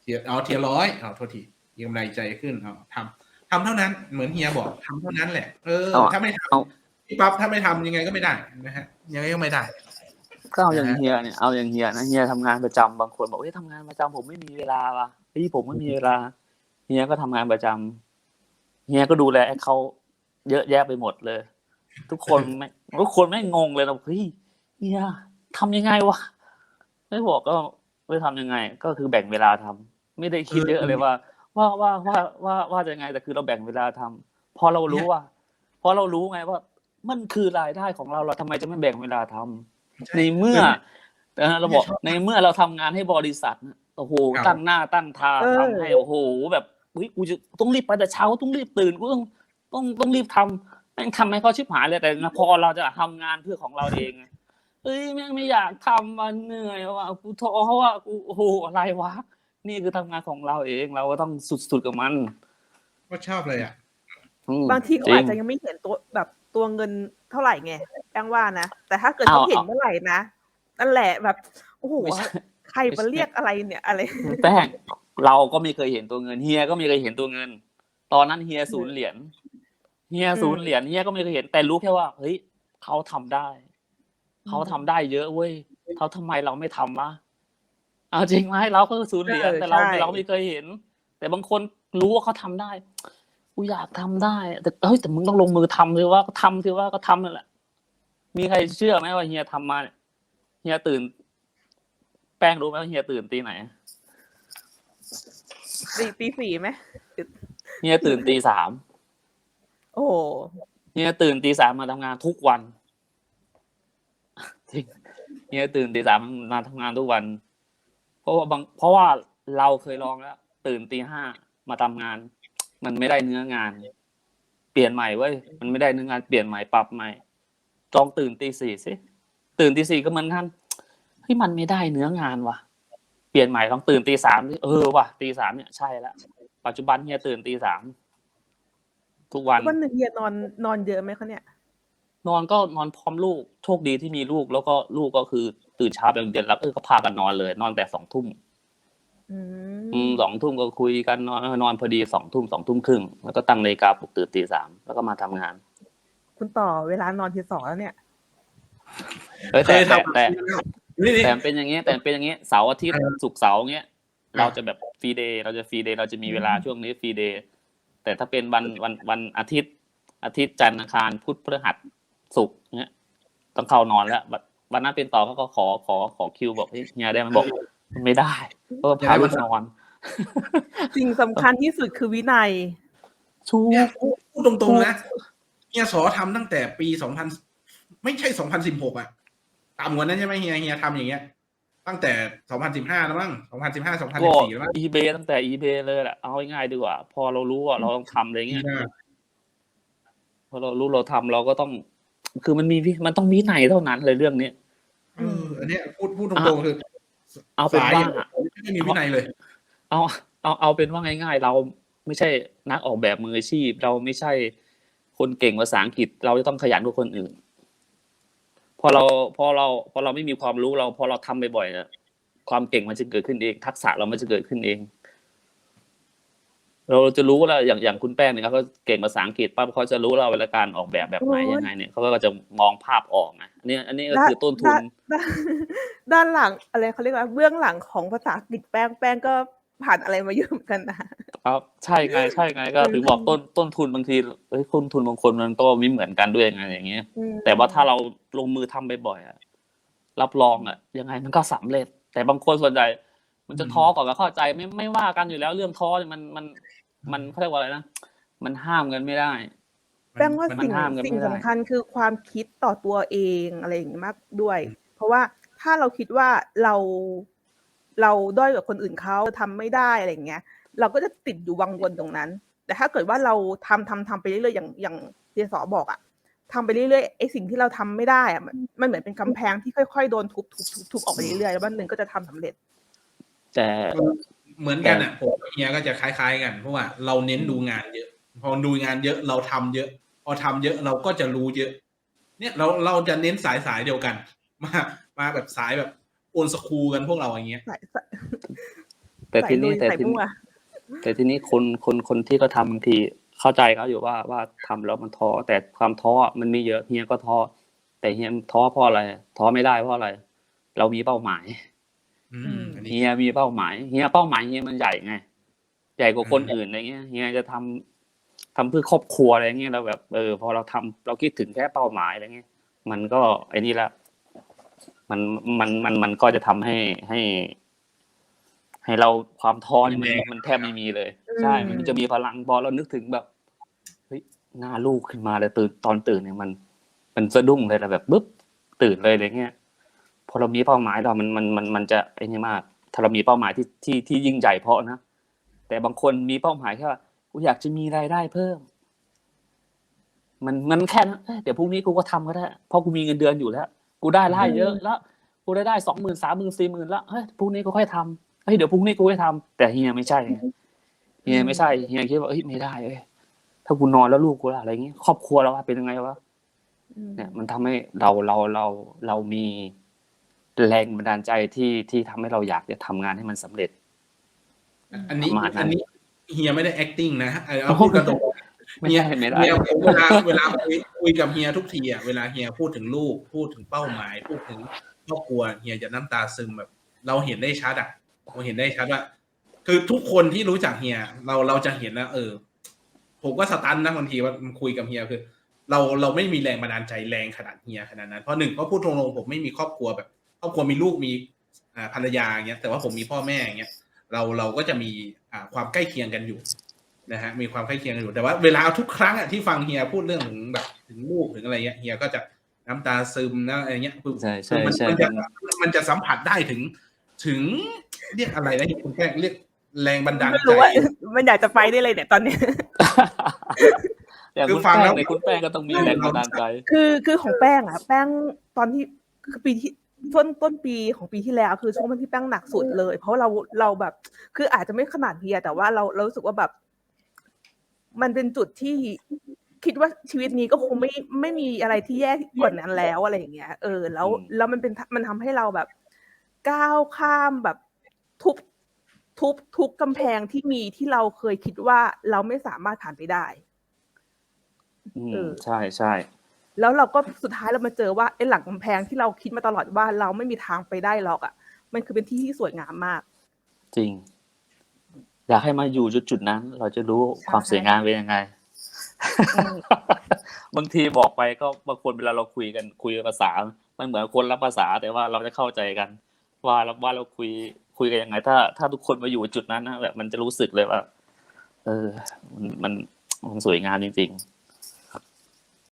เทียเอาเทียร้อยเอาโทษทีมีกำไรใจขึ้นเอาทำทำเท่านั้นเหมือนเฮียบอกทำเท่านั้นแหละ เออเอาถ้าไม่ทเอาำพี่ปั๊บถ้าไม่ทำยังไงก็ไม่ได้นะฮะยังไงก็ไม่ได้ก็เอาอย่างเฮียเนี่ยเอาอย่างเฮียนะเฮียทำงานประจำบางคนบอกเฮ้ยทำงานประจำผมไม่มีเวลาว่ะเฮ้ยผมไม่มีเวลาเฮียก็ทำงานประจำเฮียก็ดูแลให้เขาเยอะแยะไปหมดเลย ทุกคนไม่ทุกคนไม่งงเลยนะเฮ้ยเฮียทำยังไงวะไม่บอกก็ ไม่ทำยังไง ก็คือแบ่งเวลาทำไม่ได้คิดเยอะเลยว่า ว่าว่าว่าว่าว่าจะยังไงแต่คือเราแบ่งเวลาทำพอเรารู้ว่าพอเรารู้ไงว่า มันคือรายได้ของเราเราทำไมจะไม่แบ่งเวลาทำในเมื่อเออเราบอกในเมื่อเราทำงานให้บริษัทน่ะโอ้โหครับตั้งหน้าตั้งตาเออทำให้โอ้โห แบบอุ้ยกูจะต้องรีบไปแต่เช้าต้องรีบตื่นกูต้องต้องต้องรีบทำแม่งทำให้เขาชิบหายเลยแต่พอเราจะทำงานเพื่อของเราเองไง เอ้ยแม่งไม่อยากทำมันเหนื่อยว่ะกูท้อว่ะกูโอ้โหอะไรวะ นี่คือทำงานของเราเองเราก็ต้องสุดๆกับมันก็ชอบเลยอะอืมบางทีเขาจริอาจจะยังไม่เห็นตัวแบบตัวเงินเท่าไหร่ไงแป้งว่านะ แต่ถ้าเกิดเอาเขาเห็นเอาเมื่อไหร่นะนั่นแหละแบบโอ้โหไม่ใช่ ใครมาเรียกอะไรเนี่ยอะไร แป้งเราก็ไม่เคยเห็นตัวเงินเฮียก็ไม่เคยเห็นตัวเงิน ตอนนั้นเฮียศูนย์เหรียญเฮียศูนย์เหรียญเฮียก็ไม่เคยเห็นแต่รู้แค่ว่าเฮ้ยเขาทำได้ เขาทำได้เยอะเว้ยเขาทำไมเราไม่ทำวะเอาจริงไหมเราก็ศูนย์เหรียญเออแต่เราใช่เราไม่เคยเห็น แต่บางคนรู้ว่าเขาทำได้กูอยากทำได้ แต่เฮ้ยแต่มึงต้องลงมือทำเลยว่าก็ทำสิว่าก็ทำนั่นแหละ มีใครเชื่อไหมว่าเฮียทำมาเนี่ยเฮียตื่น แป้งรู้ไหมว่าเฮียตื่นตีไหนตีตีสี่ไหมเฮียตื่นตีสามโอ้โหเฮียตื่นตีสามมาทำงานทุกวัน จริงเฮียตื่นตีสามมาทำงานทุกวัน เพราะว่าบางเพราะว่าเราเคยลองแล้ว ตื่นตีห้ามาทำงาน มันไม่ได้เนื้องาน เปลี่ยนใหม่เว้ยมันไม่ได้เนื้องานเปลี่ยนใหม่ปรับใหม่ลองตื่นตีสี่สิตื่นตีสี่ก็เหมือนกันเฮ้ยมันไม่ได้เนื้องานว่ะ เปลี่ยนใหม่ลองตื่นตีสามดิเออว่ะตีสามเนี่ยใช่แล้วปัจจุบันเฮียตื่นตีสามทุกวันวันหนึ่งเฮียนอนนอนเยอะไหมคะเนี่ย นอนก็นอนพร้อมลูกโชคดีที่มีลูก แล้วก็ลูกก็คือตื่นเช้าไปโรงเรียนแล้วเออก็พากันนอนเลย นอนแต่สองทุ่มอืมอืมสองทุ่มก็คุยกันนอนเออนอนพอดีสองทุ่มสองทุ่มครึ่งแล้วก็ตั้งนาฬิกาปลุกตื่นตีสามแล้วก็มาทำงาน คุณต่อเวลานอนทีสองแล้วเนี่ยเอ้ยเคแต่ยแต่ทำแต่นี่นี่แต่เป็นอย่างเงี้ยแต่เป็นอย่างเงี้ยเสาร์อาทิตย์เออศุกร์เสาร์เงี้ยอ่าเราจะแบบฟรีเดย์เราจะฟรีเดย์เราจะมีเวลาช่วงนี้ฟรีเดย์แต่ถ้าเป็นวันวันวันอาทิตย์ อาทิตย์จันทร์อังคารพุธพฤหัส ศุกร์เงี้ยต้องเข้านอนแล้ววันวันนั้นเป็นต่อเขาก็ขอขอขอคิวบอกเฮ้ยเฮียได้ไหมบอกไม่ได้เพราะว่าพาลูกนอนสิ่งสำคัญที่สุดคือวินัยชูเนี่ยพูดตรงๆนะเฮียสอทำตั้งแต่ปีสองพันไม่ใช่สองพันสิบหกอะต่ำกว่านั้นใช่ไหมเฮียเฮียทำอย่างเงี้ย ตั้งแต่สองพันสิบห้าแล้วมั้งสองพันสิบห้าสองพันก็สิบสี่แล้วมั้งอีเบตั้งแต่อีเบเลยแหละเอาง่ายๆดีกว่า พอเรารู้ว่าเราต้องทำอะไรเงี้ยดีมากพอเรารู้เราทำเราก็ต้อง คือมันมีวิมันต้องวินัยเท่านั้นเลยเรื่องนี้เอออันเนี้ยพูดพูดตรงๆคือเอาเป็นสายว่าไม่มีวินัยเลย เอาเอาเอาเป็นว่าง่าย ๆ เราไม่ใช่นักออกแบบมืออาชีพ เราไม่ใช่คนเก่งภาษาอังกฤษ เราจะต้องขยันกว่าคนอื่น พอเราพอเราพอเราไม่มีความรู้เรา พอเราทำบ่อยๆเนี่ยความเก่งมันจะเกิดขึ้นเอง ทักษะเรามันจะเกิดขึ้นเอง เราจะรู้แล้วอย่างอย่างคุณแป้งเนี่ยเขาก็เก่งภาษาอังกฤษปั๊บเขาจะรู้เราเวลาการออกแบบแบบไหนโอ้ยยังไงเนี่ยเขาก็จะมองภาพออกไงอันนี้อันนี้ก็คือต้นทุนด้านด้านหลังอะไรเขาเรียกว่าเบื้องหลังของภาษาอังกฤษแป้งแป้งก็ผ่านอะไรมาเยอะเหมือนกันนะครับใช่ไงใช่ไงก็ถึงบอกต้นต้นทุนบางทีเอ้ยต้นทุนบางคนมันก็ไม่เหมือนกันด้วยไงอย่างเงี้ยอืมแต่ว่าถ้าเราลงมือทำบ่อยๆอะรับรองอะยังไงมันก็สำเร็จ แต่บางคนส่วนใหญ่มันจะท้อก่อนก็เข้าใจไม่ไม่ว่ากันอยู่แล้วเรื่องท้อเนี่ยมันมัน มันเขาเรียกว่าอะไรนะมันห้ามกันไม่ได้แป้งว่ามันสิ่งห้ามกันไม่สิ่งได้สำคัญคือความคิดต่อตัวเองอะไรอย่างนี้มากด้วย เพราะว่าถ้าเราคิดว่าเราเราด้อยกว่าคนอื่นเขาทำไม่ได้อะไรอย่างเงี้ย เราก็จะติดอยู่วังวนตรงนั้น แต่ถ้าเกิดว่าเราทำทำทำไปเรื่อยๆอย่างอย่างเจสอบอกอะทำไปเรื่อยๆไอ้สิ่งที่เราทำไม่ได้อะมันมันเหมือนเป็นกำแพงที่ค่อยๆโดนทุบทุบทุบทุบออกไปเรื่อยๆแล้ววันหนึ่งก็จะทำสำเร็จ แต่ เหมือนกันอะผมกับเฮียก็จะคล้ายๆกันเพราะว่าเราเน้นดูงานเยอะ พอดูงานเยอะเราทำเยอะ พอทำเยอะเราก็จะรู้เยอะ เนี่ยเราเราจะเน้นสายสายๆเดียวกัน มามาแบบสายแบบโอนสคูลกันพวกเราอย่างเงี้ยสายสายแต่ทีนี้ใส่แต่ลุยทีใส่มั่นี้วแต่ทีนี้คนคนคนที่เขาทำบางทีเข้าใจเขาอยู่ว่าว่าทำแล้วมันท้อแต่ความท้อมันมีเยอะเฮียก็ท้อแต่เฮียท้อเพราะอะไรท้อไม่ได้เพราะอะไร เรามีเป้าหมายอืมอันนี้ เฮียมีเป้าหมายเฮียเป้าหมายเฮียมันใหญ่ไง ใหญ่กว่าคนอื่นอะไรเงี้ยเฮียจะทำทำเพื่อครอบครัวอะไรเงี้ยเราแบบเออพอเราทำเราคิดถึงแค่เป้าหมายอะไรเงี้ย มันก็ไอ้นี่ละมันมันมันมันก็จะทำให้ให้ ให้เราความท้อเนี่ยมันมันแทบไม่มีเลยใช่มันจะมีพลังพอเรานึกถึงแบบเฮ้ยหน้าลูกขึ้นมาเลยตื่นตอนตื่นเนี่ยมัน มันสะดุ้งเลยนะแบบปึ๊บตื่นเลยอะไรเงี้ย พอเรามีเป้าหมายเรา มันมันมันมันจะไอ้นี่มาก ถ้าเรามีเป้าหมายที่ที่ที่ยิ่งใหญ่เพราะนะแต่บางคนมีเป้าหมายแค่ว่ากูอยากจะมีรายได้เพิ่ม มันมันแค่นั้นเอ้ยเดี๋ยวพรุ่งนี้กูก็ทำก็ได้เพราะกูมีเงินเดือนอยู่แล้ว กูได้รายเยอะแล้วกูได้ได้สองหมื่นสามหมื่นสี่หมื่นแล้วเฮ้ยพรุ่งนี้กูค่อยทำเฮ้ยเดี๋ยวพรุ่งนี้กูค่อยทำแต่เฮียไม่ใช่ไงเฮียไม่ใช่เฮียคิดว่าเอ้ยไม่ได้เอ้ยถ้ากูนอนแล้วลูกกูล่ะอะไรเงี้ยครอบครัวเราอะเป็นยังไงวะอืมเนี่ย มันทำให้เราเราเราเรามี แรงบันดาลใจที่ที่ทำให้เราอยากจะทำงานให้มันสำเร็จ อันนี้ประมาณนั้นอันนี้เฮียไม่ได้ acting นะเอาเอาพูดกันตรงไม่เฮียใช่ไม่ได้เฮียผมเวลาเวลาคุยคุยกับเฮียทุกทีอะเวลาเฮียพูดถึงลูกพูดถึงเป้าหมายพูดถึงครอบครัวเฮียจะน้ำตาซึมแบบ เราเห็นได้ชัดอะเราเห็นได้ชัดว่า คือทุกคนที่รู้จักเฮียเราเราจะเห็นนะเออ ผมก็สตันนะบางทีว่าคุยกับเฮียคือ เราเราไม่มีแรงบันดาลใจแรงขนาดเฮียขนาดนั้นเพราะหนึ่งเพราะพูดตรงๆผมไม่มีครอบครัวแบบ ครอบครัวมีลูกมีอ่าภรรยาอย่างเงี้ยแต่ว่าผมมีพ่อแม่อย่างเงี้ยเราเราก็จะมีอ่าความใกล้เคียงกันอยู่นะฮะมีความใกล้เคียงกันอยู่แต่ว่าเวลาทุกครั้งอะที่ฟังเฮียพูดเรื่องถึงแบบถึงลูกถึงอะไรเงี้ยเฮียก็จะน้ำตาซึมนะอะไรเงี้ยคือใช่คืใช่อมันใช่มันจะมันจะสัมผัสได้ถึง ถึงเรียกอะไรนะคุณแป้งเรียกแรงบันดาลไม่ใจรู้ว่ามันอยากจะไปได้เลยเนี่ยตอนเนี้ยอย่างคือคุณฟังแป้แล้งวในยคุณแป้งก็ต้องมีแรงบันดาลใจคือคือของแป้งอะแป้งตอนที่คือปีที่ ต้นต้นปีของปีที่แล้วคือช่วงที่แป้งหนักสุดเลย เพราะเราเราแบบ คืออาจจะไม่ขนาดเฮียแต่ว่าเราเรารู้สึกว่าแบบ มันเป็นจุดที่คิดว่าชีวิตนี้ก็คงไม่ไม่มีอะไรที่แย่กว่านั้นแล้วอะไรอย่างเงี้ย เออ แล้วอืมแล้วมันเป็นมันทำให้เราแบบ ก้าวข้ามแบบทุบทุบทุบกำแพงที่มีที่เราเคยคิดว่าเราไม่สามารถผ่านไปได้ อืมเออใช่ใช่ แล้วเราก็สุดท้ายเรามาเจอว่าไอ้หลังกำแพงที่เราคิดมาตลอดว่าเราไม่มีทางไปได้หรอกอะ มันคือเป็นที่ที่สวยงามมาก จริง อยากให้มาอยู่จุดจุดๆนั้น เราจะรู้ใช่ความสวยงามเป็นยังไงอืมบางทีบอกไปก็บางคนเวลาเราคุยกันคุยภาษา มันเหมือนคนละภาษาแต่ว่าเราจะเข้าใจกัน ว่าเราว่าเราคุยคุยกันยังไง ถ้า ถ้าทุกคนมาอยู่จุดนั้นนะแบบมันจะรู้สึกเลยว่า เออ มันมันมันสวยงามจริง ๆ